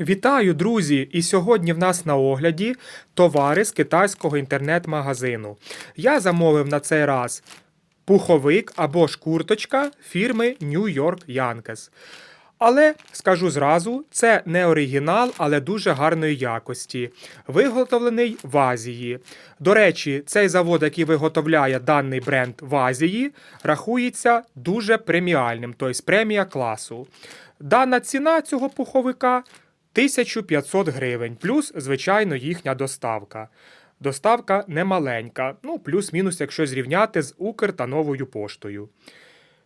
Вітаю, друзі! І сьогодні в нас на огляді товари з китайського інтернет-магазину. Я замовив на цей раз пуховик або ж курточка фірми New York Yankees. Але скажу зразу, це не оригінал, але дуже гарної якості. Виготовлений в Азії. До речі, цей завод, який виготовляє даний бренд в Азії, рахується дуже преміальним, тобто премія класу. Дана ціна цього пуховика 1500 гривень, плюс, звичайно, їхня доставка. Доставка немаленька, ну, плюс-мінус, якщо зрівняти з Укр та новою поштою.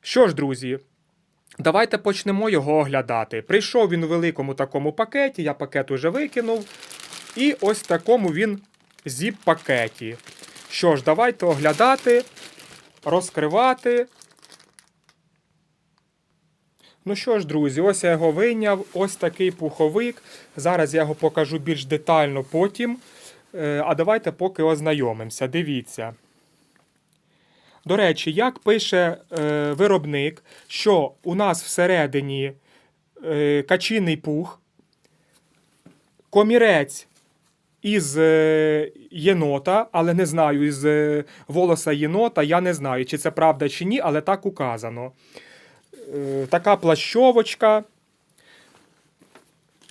Що ж, друзі, давайте почнемо його оглядати. Прийшов він у великому такому пакеті, я пакет уже викинув. І ось такому він зіп-пакеті. Що ж, давайте оглядати, розкривати. Ну що ж, друзі, ось я його вийняв. Ось такий пуховик. Зараз я його покажу більш детально потім. Е, А давайте поки ознайомимося. Дивіться. До речі, як пише е, виробник, що у нас всередині е, качиний пух, комірець із єнота, але не знаю, із волоса єнота, я не знаю, чи це правда чи ні, але так указано. Е, така плащовочка.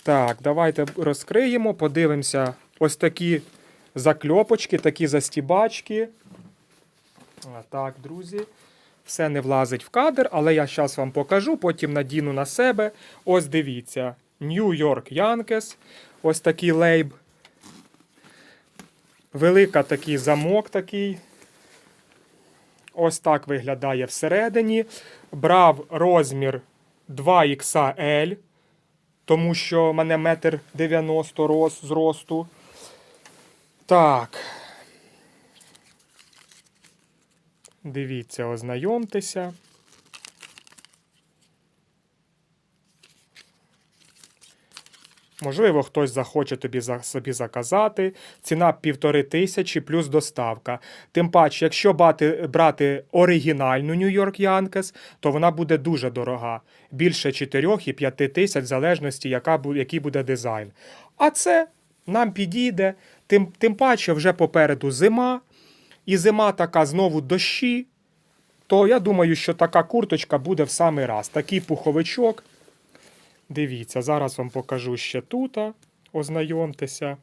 Так, давайте розкриємо, подивимося. Ось такі закльопочки, такі застібачки. Так, друзі. Все не влазить в кадр, але я зараз вам покажу, потім надіну на себе. Ось дивіться. New York Yankees. Ось такий лейб. Велика такий замок такий. Ось так виглядає всередині. Брав розмір 2XL, тому що в мене метр 90 роз, зросту. Так. Дивіться, ознайомтеся. Можливо, хтось захоче тобі за- собі заказати. Ціна півтори тисячі плюс доставка. Тим паче, якщо брати, брати оригінальну York Yankees, то вона буде дуже дорога. Більше 4 і 5 тисяч, в залежності, яка, який буде дизайн. А це нам підійде. Тим, тим паче, вже попереду зима, і зима така знову дощі. То я думаю, що така курточка буде в самий раз. Такий пуховичок. Дивіться, зараз вам покажу ще тут. Ознайомтеся.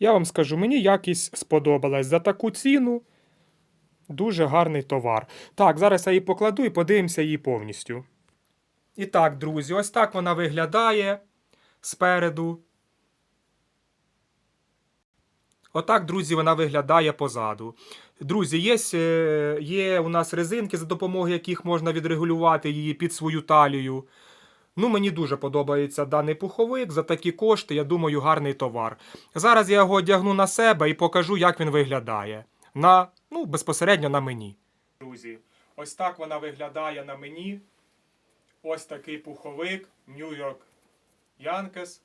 Я вам скажу, мені якість сподобалась за таку ціну. Дуже гарний товар. Так, зараз я її покладу і подивимося її повністю. І так, друзі, ось так вона виглядає спереду. Отак, друзі, вона виглядає позаду. Друзі, є, е, є у нас резинки, за допомогою яких можна відрегулювати її під свою талію. Ну, мені дуже подобається даний пуховик. За такі кошти, я думаю, гарний товар. Зараз я його одягну на себе і покажу, як він виглядає. На, ну, безпосередньо на мені. Друзі, ось так вона виглядає на мені. Ось такий пуховик New York Yankees.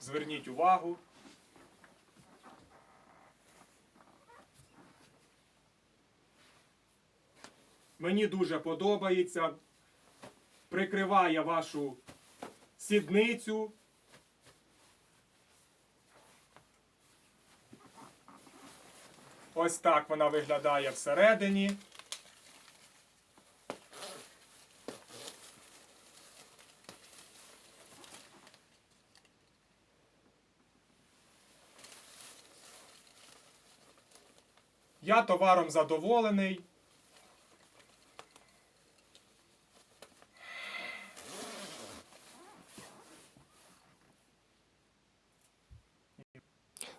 Зверніть увагу. Мені дуже подобається. Прикриває вашу сідницю. Ось так вона виглядає всередині. Я товаром задоволений.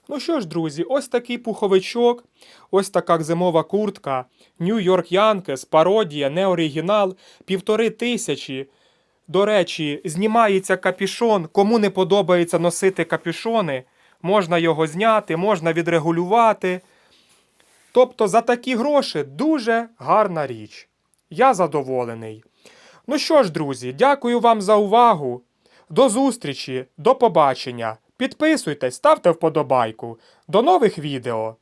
Ну що ж, друзі, ось такий пуховичок, ось така зимова куртка, York Yankees, пародія, не оригінал, півтори тисячі. До речі, знімається капюшон. Кому не подобається носити капюшони, можна його зняти, можна відрегулювати. Тобто за такі гроші дуже гарна річ. Я задоволений. Ну що ж, друзі, дякую вам за увагу. До зустрічі, до побачення. Підписуйтесь, ставте вподобайку. До нових відео!